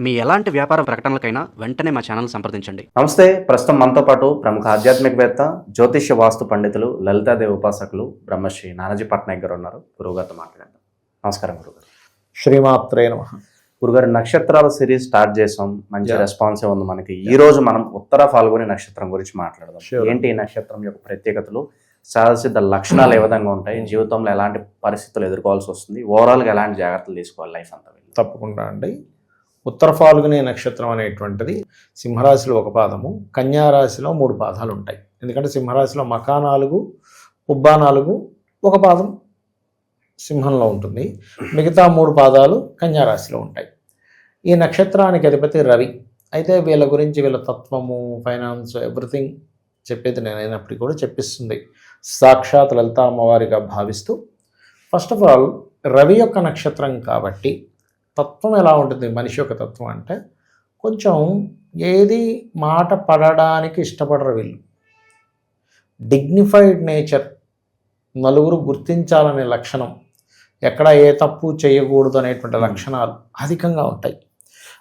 మీ ఎలాంటి వ్యాపార ప్రకటనలకైనా వెంటనే మా ఛానల్ సంప్రదించండి. నమస్తే. ప్రస్తుతం మనతో పాటు ప్రముఖ ఆధ్యాత్మికవేత్త జ్యోతిష్య వాస్తు పండితులు లలితాదేవి ఉపాసకులు బ్రహ్మశ్రీ నానాజీ పట్నాయక్ గారు ఉన్నారు. గురువుగారితో మాట్లాడదాం. నమస్కారం గురుగారు శ్రీమాత్రే నమ. గురుగారు నక్షత్రాల సిరీస్ స్టార్ట్ చేసాం. మంచి. రెస్పాన్స్ ఉంది మనకి. ఈ రోజు మనం ఉత్తర ఫాల్గుని నక్షత్రం గురించి మాట్లాడదాం. ఏంటి ఈ నక్షత్రం యొక్క ప్రత్యేకతలు? సహసిద్ధ లక్షణాలు ఏ విధంగా ఉంటాయి? జీవితంలో ఎలాంటి పరిస్థితులు ఎదుర్కోవాల్సి వస్తుంది? ఓవరాల్గా ఎలాంటి జాగ్రత్తలు తీసుకోవాలి లైఫ్ అంతా? తప్పకుండా అండి. ఉత్తర ఫాల్గుని నక్షత్రం అనేటువంటిది సింహరాశిలో ఒక పాదము కన్యారాశిలో మూడు పాదాలు ఉంటాయి. ఎందుకంటే సింహరాశిలో మకా నాలుగు ఉబ్బా నాలుగు ఒక పాదం సింహంలో ఉంటుంది. మిగతా మూడు పాదాలు కన్యారాశిలో ఉంటాయి. ఈ నక్షత్రానికి అధిపతి రవి. అయితే వీళ్ళ గురించి వీళ్ళ తత్వము ఫైనాన్స్ ఎవ్రీథింగ్ చెప్పేది నేను అయినప్పటికీ కూడా చెప్పిస్తుంది. సాక్షాత్ లలిత అమ్మవారిగా భావిస్తూ ఫస్ట్ ఆఫ్ ఆల్ రవి యొక్క నక్షత్రం కాబట్టి తత్వం ఎలా ఉంటుంది? మనిషి యొక్క తత్వం అంటే కొంచెం ఏది మాట పడడానికి ఇష్టపడరు వీళ్ళు. డిగ్నిఫైడ్ నేచర్ నలుగురు గుర్తించాలనే లక్షణం ఎక్కడ ఏ తప్పు చేయకూడదు అనేటువంటి లక్షణాలు అధికంగా ఉంటాయి.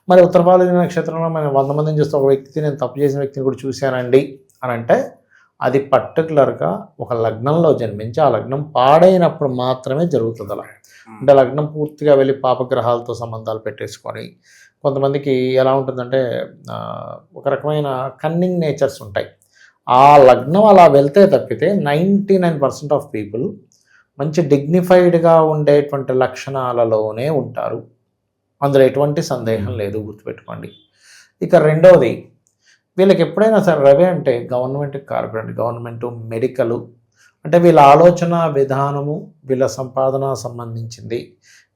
మరి ఉత్తరపాలన నక్షత్రంలో మనం వంద మందిని చూస్తే ఒక వ్యక్తి నేను తప్పు చేసిన వ్యక్తిని కూడా చూశానండి అని అంటే అది పర్టికులర్గా ఒక లగ్నంలో జన్మించి ఆ లగ్నం పాడైనప్పుడు మాత్రమే జరుగుతుంది అలా అంటే లగ్నం పూర్తిగా వెళ్ళి పాపగ్రహాలతో సంబంధాలు పెట్టేసుకొని కొంతమందికి ఎలా ఉంటుందంటే ఒక రకమైన కన్నింగ్ నేచర్స్ ఉంటాయి. ఆ లగ్నం అలా వెళ్తే తప్పితే ninety nine percent of people మంచి డిగ్నిఫైడ్గా ఉండేటువంటి లక్షణాలలోనే ఉంటారు. అందులో ఎటువంటి సందేహం లేదు గుర్తుపెట్టుకోండి. ఇక రెండవది వీళ్ళకి ఎప్పుడైనా సరే రవి అంటే గవర్నమెంట్ కార్పొరేట్ గవర్నమెంట్ మెడికల్ అంటే వీళ్ళ ఆలోచన విధానము వీళ్ళ సంపాదన సంబంధించింది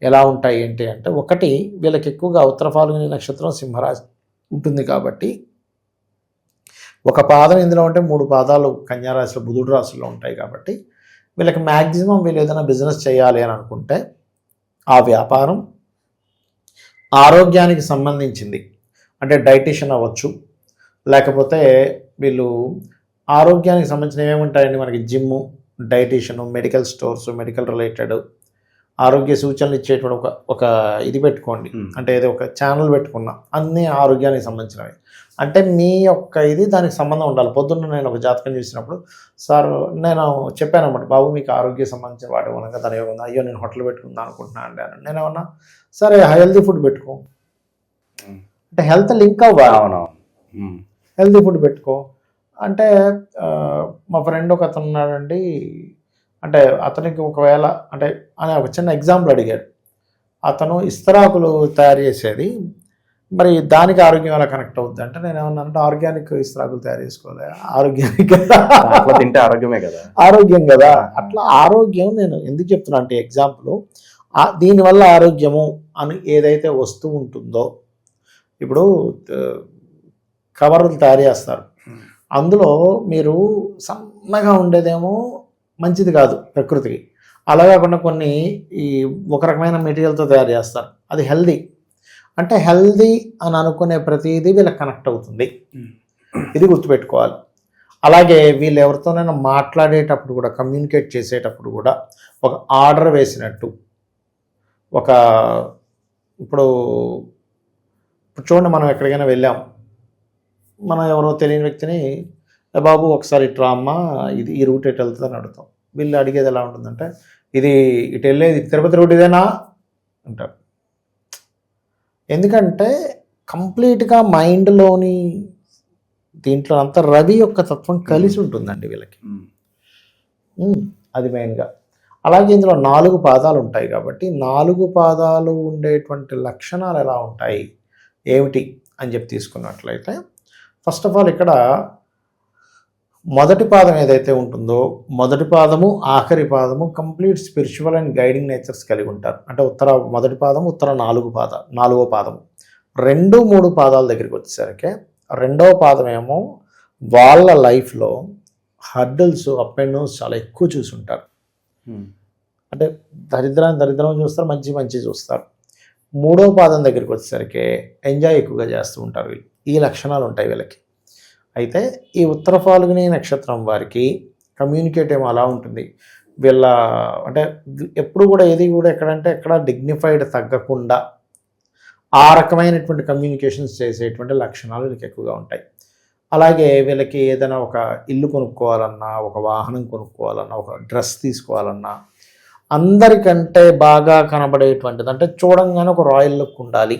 ఎలా ఉంటాయి ఏంటి అంటే ఒకటి వీళ్ళకి ఎక్కువగా ఉత్తర ఫాల్గుని నక్షత్రం సింహరాశి ఉంటుంది కాబట్టి ఒక పాదం ఇందులో ఉంటే మూడు పాదాలు కన్యారాశిలో బుధుడు రాశిలో ఉంటాయి కాబట్టి వీళ్ళకి మ్యాక్సిమం వీళ్ళు ఏదైనా బిజినెస్ చేయాలి అని అనుకుంటే ఆ వ్యాపారం ఆరోగ్యానికి సంబంధించింది. అంటే డైటిషియన్ అవ్వచ్చు లేకపోతే వీళ్ళు ఆరోగ్యానికి సంబంధించిన ఏముంటాయండి మనకి gym dietician medical stores medical related ఆరోగ్య సూచనలు ఇచ్చేటువంటి ఒక ఒక ఇది పెట్టుకోండి. అంటే ఏదో ఒక ఛానల్ పెట్టుకున్నా అన్ని ఆరోగ్యానికి సంబంధించినవి. అంటే మీ యొక్క ఇది దానికి సంబంధం ఉండాలి. పొద్దున్న నేను ఒక జాతకం చూసినప్పుడు సార్ నేను చెప్పాను అనమాట బాబు మీకు ఆరోగ్య సంబంధించిన వాటి ఉండగా దాని ఏముంది అయ్యో నేను హోటల్ పెట్టుకుందాం అనుకుంటున్నాను అండి అని. నేను ఏమన్నా సరే హెల్తీ ఫుడ్ పెట్టుకో. అంటే హెల్త్ లింక్ అవ్వాలి. హెల్తీ ఫుడ్ పెట్టుకో. అంటే మా ఫ్రెండ్ ఒక అతను ఉన్నాడండి అంటే అతనికి ఒకవేళ అంటే అని ఒక చిన్న ఎగ్జాంపుల్ అడిగాడు. అతను ఇస్తరాకులు తయారు చేసేది. మరి దానికి ఆరోగ్యం ఎలా కనెక్ట్ అవుద్ది? అంటే నేను ఏమన్నానంటే ఆర్గానిక్ ఇస్తరాకులు తయారు చేసుకోవాలి ఆరోగ్యానికి తింటే ఆరోగ్యమే కదా. ఆరోగ్యం కదా. అట్లా ఆరోగ్యం నేను ఎందుకు చెప్తున్నా అంటే ఎగ్జాంపుల్ దీనివల్ల ఆరోగ్యము అని ఏదైతే వస్తువు ఉంటుందో ఇప్పుడు కవర్లు తయారు చేస్తారు. అందులో మీరు సన్నగా ఉండేదేమో మంచిది కాదు ప్రకృతికి. అలా కాకుండా కొన్ని ఈ ఒక రకమైన మెటీరియల్తో తయారు చేస్తారు. అది హెల్దీ. అంటే హెల్దీ అని అనుకునే ప్రతిదీ వీళ్ళకి కనెక్ట్ అవుతుంది. ఇది గుర్తుపెట్టుకోవాలి. అలాగే వీళ్ళు ఎవరితోనైనా మాట్లాడేటప్పుడు కూడా కమ్యూనికేట్ చేసేటప్పుడు కూడా ఒక ఆర్డర్ వేసినట్టు ఒక ఇప్పుడు చూడండి మనం ఎక్కడికైనా వెళ్ళాం. మనం ఎవరో తెలియని వ్యక్తిని "ఏ బాబు ఒకసారి ఇట్రా అమ్మా ఇది ఈ రూట్ ఎటు వెళ్తుందని అడుగుతాం. వీళ్ళు అడిగేది ఎలా ఉంటుందంటే ఇది ఇటు వెళ్ళేది తిరుపతి రూట్ ఇదేనా? అంటారు ఎందుకంటే కంప్లీట్గా మైండ్లోని దీంట్లో అంతా రవి యొక్క తత్వం కలిసి ఉంటుందండి వీళ్ళకి. అది మెయిన్గా. అలాగే ఇందులో నాలుగు పాదాలు ఉంటాయి కాబట్టి నాలుగు పాదాలు ఉండేటువంటి లక్షణాలు ఎలా ఉంటాయి? ఏమిటి? అని చెప్పి తీసుకున్నట్లయితే ఫస్ట్ ఆఫ్ ఆల్ ఇక్కడ మొదటి పాదం ఏదైతే ఉంటుందో మొదటి పాదము ఆఖరి పాదము complete spiritual and guiding natures కలిగి ఉంటారు. అంటే ఉత్తర మొదటి పాదం ఉత్తర నాలుగు పాద నాలుగో పాదము. రెండు మూడు పాదాల దగ్గరికి వచ్చేసరికి రెండవ పాదం ఏమో వాళ్ళ లైఫ్లో హర్డల్స్ అప్ అండ్ డౌన్స్ చాలా ఎక్కువ చూసుంటారు ఉమ్. అంటే దరిద్రాన్ని దరిద్రం చూస్తారు మంచి మంచి చూస్తారు. మూడో పాదం దగ్గరికి వచ్చేసరికి ఎంజాయ్ ఎక్కువగా చేస్తూ ఉంటారు వీళ్ళు. ఈ లక్షణాలు ఉంటాయి వీళ్ళకి. అయితే ఈ ఉత్తర ఫాల్గుని నక్షత్రం వారికి కమ్యూనికేట్ ఏమో అలా ఉంటుంది. వీళ్ళ అంటే ఎప్పుడు కూడా ఏది కూడా ఎక్కడంటే ఎక్కడ డిగ్నిఫైడ్ తగ్గకుండా ఆ రకమైనటువంటి కమ్యూనికేషన్స్ చేసేటువంటి లక్షణాలు వీళ్ళకి ఎక్కువగా ఉంటాయి. అలాగే వీళ్ళకి ఏదైనా ఒక ఇల్లు కొనుక్కోవాలన్నా ఒక వాహనం కొనుక్కోవాలన్నా ఒక డ్రెస్ తీసుకోవాలన్నా అందరికంటే బాగా కనబడేటువంటిది అంటే చూడంగానే ఒక రాయల్ లుక్ ఉండాలి.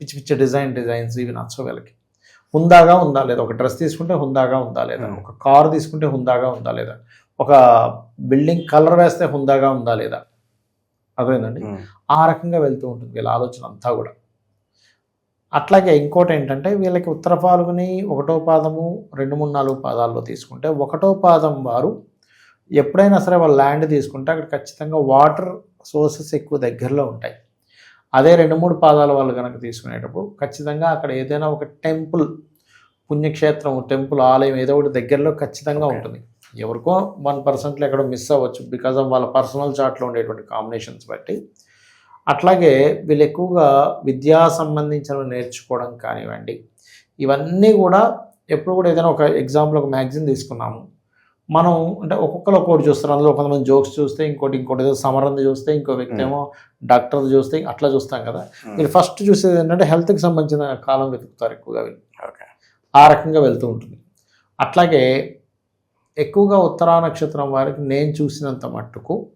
పిచ్చి పిచ్చి డిజైన్ డిజైన్స్ ఇవి నచ్చవు వీళ్ళకి. హుందాగా ఉందా లేదా? ఒక డ్రెస్ తీసుకుంటే హుందాగా ఉందా లేదా? ఒక కారు తీసుకుంటే హుందాగా ఉందా లేదా? ఒక బిల్డింగ్ కలర్ వేస్తే హుందాగా ఉందా లేదా? అర్థమైందండి? ఉమ్. ఆ రకంగా వెళ్తూ ఉంటుంది వీళ్ళ ఆలోచన అంతా కూడా. అట్లాగే ఇంకోటి ఏంటంటే వీళ్ళకి ఉత్తర పాల్గొని ఒకటో పాదము రెండు మూడు నాలుగు పాదాల్లో తీసుకుంటే ఒకటో పాదం వారు ఎప్పుడైనా సరే వాళ్ళు ల్యాండ్ తీసుకుంటే అక్కడ ఖచ్చితంగా వాటర్ సోర్సెస్ ఎక్కువ దగ్గరలో ఉంటాయి. అదే రెండు మూడు పాదాల వాళ్ళు కనుక తీసుకునేటప్పుడు ఖచ్చితంగా అక్కడ ఏదైనా ఒక టెంపుల్ పుణ్యక్షేత్రం టెంపుల్ ఆలయం ఏదో ఒకటి దగ్గరలో ఖచ్చితంగా. ఉంటుంది. ఎవరికో వన్ పర్సెంట్లో ఎక్కడో మిస్ అవ్వచ్చు బికాజ్ ఆఫ్ వాళ్ళ పర్సనల్ చార్ట్లో ఉండేటువంటి కాంబినేషన్స్ బట్టి. అట్లాగే వీళ్ళు ఎక్కువగా విద్యా సంబంధించినవి నేర్చుకోవడం కానివ్వండి ఇవన్నీ కూడా ఎప్పుడు కూడా ఏదైనా ఒక ఎగ్జాంపుల్ ఒక మ్యాగజిన్ తీసుకున్నాము. మనం అంటే ఒక్కొక్కరు ఒక్కొక్కటి చూస్తారు. అందులో కొంతమంది జోక్స్ చూస్తే ఇంకోటి ఇంకోటి ఏదో సమరంది చూస్తే ఇంకో వ్యక్తి ఏమో డాక్టర్ చూస్తే అట్లా చూస్తాం కదా. Hmm. వీళ్ళు ఫస్ట్ చూసేది ఏంటంటే హెల్త్కి సంబంధించిన కాలం వెతుకుతారు ఎక్కువగా వీళ్ళు. ఆ రకంగా వెళ్తూ ఉంటుంది. అట్లాగే ఎక్కువగా ఉత్తరా నక్షత్రం వారికి నేను చూసినంత మట్టుకు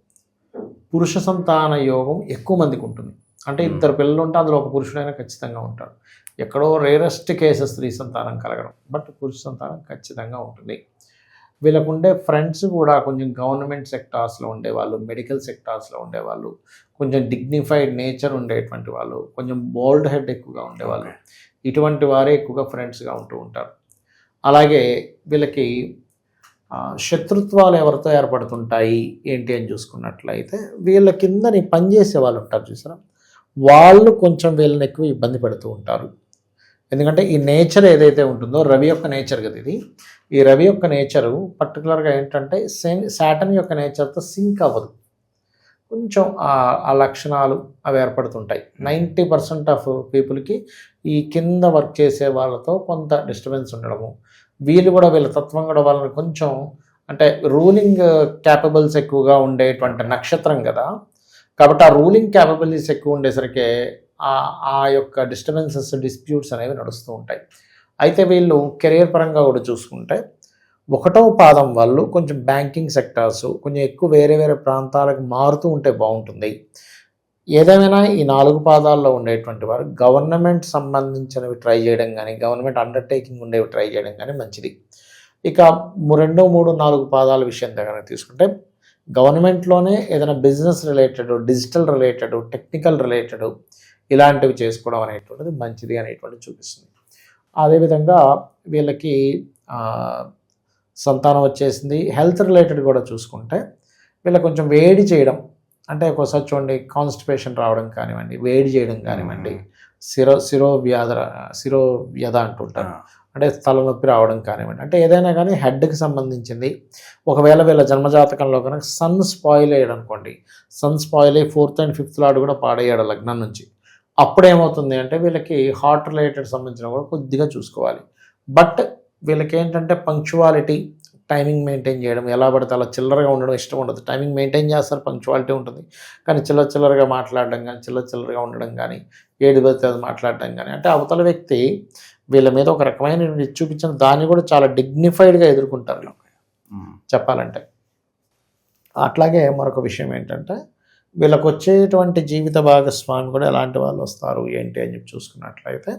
పురుష సంతాన యోగం ఎక్కువ మందికి ఉంటుంది. అంటే Hmm. ఇద్దరు పిల్లలు ఉంటే అందులో ఒక పురుషుడైనా ఖచ్చితంగా ఉంటాడు. ఎక్కడో రేరెస్ట్ కేసెస్ స్త్రీ సంతానం కలగడం. బట్ పురుష సంతానం ఖచ్చితంగా ఉంటుంది. వీళ్ళకు ఉండే ఫ్రెండ్స్ కూడా కొంచెం గవర్నమెంట్ సెక్టార్స్లో ఉండేవాళ్ళు మెడికల్ సెక్టార్స్లో ఉండేవాళ్ళు కొంచెం డిగ్నిఫైడ్ నేచర్ ఉండేటువంటి వాళ్ళు కొంచెం బోల్డ్ హెడ్ ఎక్కువగా ఉండేవాళ్ళు. ఇటువంటి వారే ఎక్కువగా ఫ్రెండ్స్గా ఉంటూ ఉంటారు. అలాగే వీళ్ళకి శత్రుత్వాలు ఎవరితో ఏర్పడుతుంటాయి ఏంటి అని చూసుకున్నట్లయితే వీళ్ళ కిందని పనిచేసే వాళ్ళు ఉంటారు చూసారా? వాళ్ళు కొంచెం వీళ్ళని ఎక్కువ ఇబ్బంది పెడుతూ ఉంటారు. ఎందుకంటే ఈ నేచర్ ఏదైతే ఉంటుందో రవి యొక్క నేచర్ కదా ఇది. ఈ రవి యొక్క నేచరు పర్టికులర్గా ఏంటంటే సేమ్ శాటన్ యొక్క నేచర్తో సింక్ అవ్వదు. కొంచెం ఆ- లక్షణాలు అవి ఏర్పడుతుంటాయి. నైంటీ పర్సెంట్ ఆఫ్ పీపుల్కి ఈ కింద వర్క్ చేసే వాళ్ళతో కొంత డిస్టర్బెన్స్ ఉండడము. వీళ్ళు కూడా వీళ్ళ తత్వం కూడా వాళ్ళని కొంచెం అంటే రూలింగ్ క్యాపబుల్స్ ఎక్కువగా ఉండేటువంటి నక్షత్రం కదా. కాబట్టి ఆ రూలింగ్ క్యాపబిలిటీస్ ఎక్కువ ఉండేసరికి ఆ యొక్క డిస్టర్బెన్సెస్ డిస్ప్యూట్స్ అనేవి నడుస్తూ ఉంటాయి. అయితే వీళ్ళు కెరీర్ పరంగా కూడా చూసుకుంటే ఒకటో పాదం వాళ్ళు కొంచెం బ్యాంకింగ్ సెక్టార్స్ కొంచెం ఎక్కువ వేరే వేరే ప్రాంతాలకు మారుతూ ఉంటే బాగుంటుంది. ఏదేమైనా ఈ నాలుగు పాదాల్లో ఉండేటువంటి వారు గవర్నమెంట్ సంబంధించినవి ట్రై చేయడం కానీ గవర్నమెంట్ అండర్టేకింగ్ ఉండేవి ట్రై చేయడం కానీ మంచిది. ఇక ము- రెండు మూడు నాలుగు పాదాల విషయం దగ్గర తీసుకుంటే గవర్నమెంట్లోనే ఏదైనా business related digital related technical related ఇలాంటివి చేసుకోవడం అనేటువంటిది మంచిది అనేటువంటిది చూపిస్తుంది. అదేవిధంగా వీళ్ళకి సంతానం వచ్చేసింది. హెల్త్ రిలేటెడ్ కూడా చూసుకుంటే వీళ్ళకి కొంచెం వేడి చేయడం అంటే ఒకసారి చూడండి కాన్స్టిపేషన్ రావడం కానివ్వండి వేడి చేయడం కానివ్వండి శిరో శిరో వ్యాధ శిరో వ్యధ అంటుంటారు అంటే తలనొప్పి రావడం కానివ్వండి అంటే ఏదైనా కానీ హెడ్కి సంబంధించింది. ఒకవేళ వీళ్ళ జన్మజాతకంలో కనుక సన్ స్పాయిల్ అయ్యాడు అనుకోండి సన్ స్పాయిల్ అయ్యి ఫోర్త్ అండ్ ఫిఫ్త్ లాడు కూడా పాడయ్యాడు లగ్నం నుంచి. అప్పుడు ఏమవుతుంది అంటే వీళ్ళకి హార్ట్ రిలేటెడ్ సంబంధించిన కూడా కొద్దిగా చూసుకోవాలి. బట్ వీళ్ళకి ఏంటంటే పంక్చువాలిటీ టైమింగ్ మెయింటైన్ చేయడం ఎలా పడితే అలా చిల్లరగా ఉండడం ఇష్టం ఉండదు. టైమింగ్ మెయింటైన్ చేస్తారు పంక్చువాలిటీ ఉంటుంది. కానీ చిల్లర చిల్లరగా మాట్లాడడం కానీ చిల్లర చిల్లరగా ఉండడం కానీ ఏడు పడితే అది మాట్లాడడం కానీ అంటే అవతల వ్యక్తి వీళ్ళ మీద ఒక రకమైన చూపించిన దాన్ని కూడా చాలా డిగ్నిఫైడ్గా ఎదుర్కొంటారు. చెప్పాలంటే. అట్లాగే మరొక విషయం ఏంటంటే వీళ్ళకి వచ్చేటువంటి జీవిత భాగస్వామి కూడా ఎలాంటి వాళ్ళు వస్తారు ఏంటి అని చెప్పి చూసుకున్నట్లయితే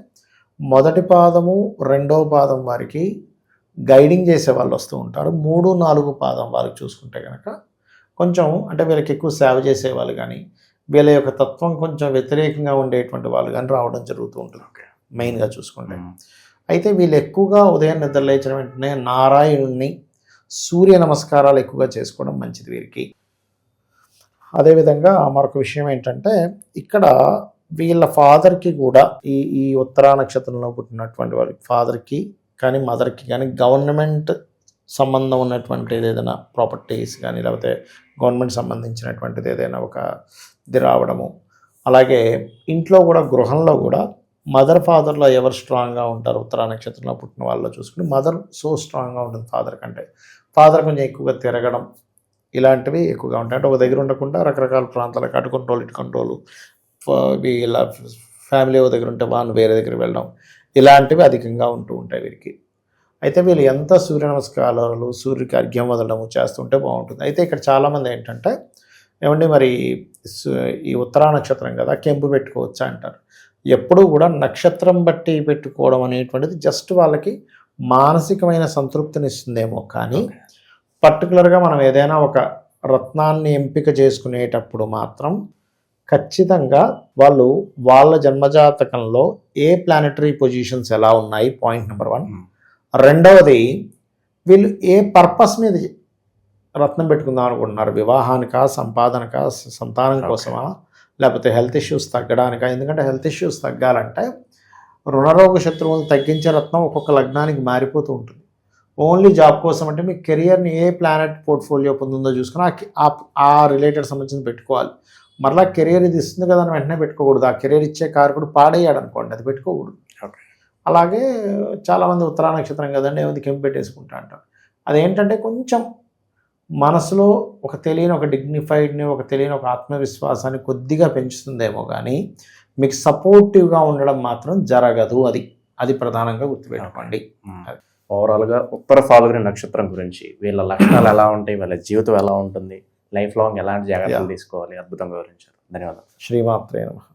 మొదటి పాదము రెండో పాదం వారికి గైడింగ్ చేసే వాళ్ళు వస్తూ ఉంటారు. మూడు నాలుగు పాదం వారికి చూసుకుంటే కనుక కొంచెం అంటే వీళ్ళకి ఎక్కువ సేవ చేసే వాళ్ళు కానీ వీళ్ళ యొక్క తత్వం కొంచెం వ్యతిరేకంగా ఉండేటువంటి వాళ్ళు కానీ రావడం జరుగుతూ ఉంటుంది. మెయిన్గా చూసుకుంటే. అయితే వీళ్ళు ఎక్కువగా ఉదయం నిద్ర లేచిన వెంటనే నారాయణుణ్ణి సూర్య నమస్కారాలు ఎక్కువగా చేసుకోవడం మంచిది వీరికి. అదేవిధంగా మరొక విషయం ఏంటంటే ఇక్కడ వీళ్ళ ఫాదర్కి కూడా ఈ ఈ ఉత్తరా నక్షత్రంలో పుట్టినటువంటి వారి ఫాదర్కి కానీ మదర్కి కానీ గవర్నమెంట్ సంబంధం ఉన్నటువంటి ఏదైనా ప్రాపర్టీస్ కానీ లేకపోతే గవర్నమెంట్ సంబంధించినటువంటిది ఏదైనా ఒక ఇది రావడము. అలాగే ఇంట్లో కూడా గృహంలో కూడా మదర్ ఫాదర్లో ఎవరు స్ట్రాంగ్గా ఉంటారు? ఉత్తరా నక్షత్రంలో పుట్టిన వాళ్ళలో చూసుకుని మదర్ సో స్ట్రాంగ్గా ఉంటుంది ఫాదర్ కంటే. ఫాదర్ కొంచెం ఎక్కువగా తిరగడం ఇలాంటివి ఎక్కువగా ఉంటాయి. అంటే ఒక దగ్గర ఉండకుండా రకరకాల ప్రాంతాలకు అటు కంట్రోల్ ఇటు కంట్రోల్ ఇలా ఫ్యామిలీ ఓ దగ్గర ఉంటే వాళ్ళు వేరే దగ్గర వెళ్ళడం. ఇలాంటివి అధికంగా ఉంటూ ఉంటాయి వీరికి అయితే వీళ్ళు ఎంత సూర్య నమస్కారాలు సూర్యుడికి అర్ఘ్యం వదలడము చేస్తుంటే బాగుంటుంది. అయితే ఇక్కడ చాలామంది ఏంటంటే ఏమండి మరి ఈ ఉత్తరా నక్షత్రం కదా కెంపు పెట్టుకోవచ్చా అంటారు. ఎప్పుడూ కూడా నక్షత్రం బట్టి పెట్టుకోవడం అనేటువంటిది జస్ట్ వాళ్ళకి మానసికమైన సంతృప్తిని ఇస్తుందేమో కానీ పర్టికులర్గా మనం ఏదైనా ఒక రత్నాన్ని ఎంపిక చేసుకునేటప్పుడు మాత్రం ఖచ్చితంగా వాళ్ళు వాళ్ళ జన్మజాతకంలో ఏ ప్లానటరీ పొజిషన్స్ ఎలా ఉన్నాయి? Point number one. రెండవది వీళ్ళు ఏ పర్పస్ మీద రత్నం పెట్టుకుందాం అనుకుంటున్నారు? వివాహానికా సంపాదనకా సంతానం. కోసమా? లేకపోతే హెల్త్ ఇష్యూస్ తగ్గడానికా? ఎందుకంటే హెల్త్ ఇష్యూస్ తగ్గాలంటే రుణరోగ శత్రువులను తగ్గించే రత్నం ఒక్కొక్క లగ్నానికి మారిపోతూ ఉంటుంది. ఓన్లీ జాబ్ కోసం అంటే మీ కెరియర్ని ఏ ప్లానెట్ పోర్ట్ఫోలియో పొందుందో చూసుకుని ఆ రిలేటెడ్ సంబంధించి పెట్టుకోవాలి. మరలా కెరియర్ ఇది ఇస్తుంది కదా అని వెంటనే పెట్టుకోకూడదు. ఆ కెరియర్ ఇచ్చే కారకుడు పాడేయాడు అనుకోండి అది పెట్టుకోకూడదు. అలాగే చాలామంది ఉత్తరా నక్షత్రం కదండి ఏముంది కెంపు పెట్టేసుకుంటా అంటారు. అదేంటంటే కొంచెం మనసులో ఒక తెలియని ఒక డిగ్నిఫైడ్ని ఒక తెలియని ఒక ఆత్మవిశ్వాసాన్ని కొద్దిగా పెంచుతుందేమో కానీ మీకు సపోర్టివ్గా ఉండడం మాత్రం జరగదు అది. అది ప్రధానంగా గుర్తుపెట్టుకోండి. ఓవరాల్గా ఉత్తర ఫాల్గుని నక్షత్రం గురించి వీళ్ళ లక్షణాలు ఎలా ఉంటాయి వీళ్ళ జీవితం ఎలా ఉంటుంది లైఫ్ లాంగ్ ఎలాంటి జాగ్రత్తలు. తీసుకోవాలి అద్భుతంగా వివరించారు. ధన్యవాదాలు. శ్రీమాత్రే నమః.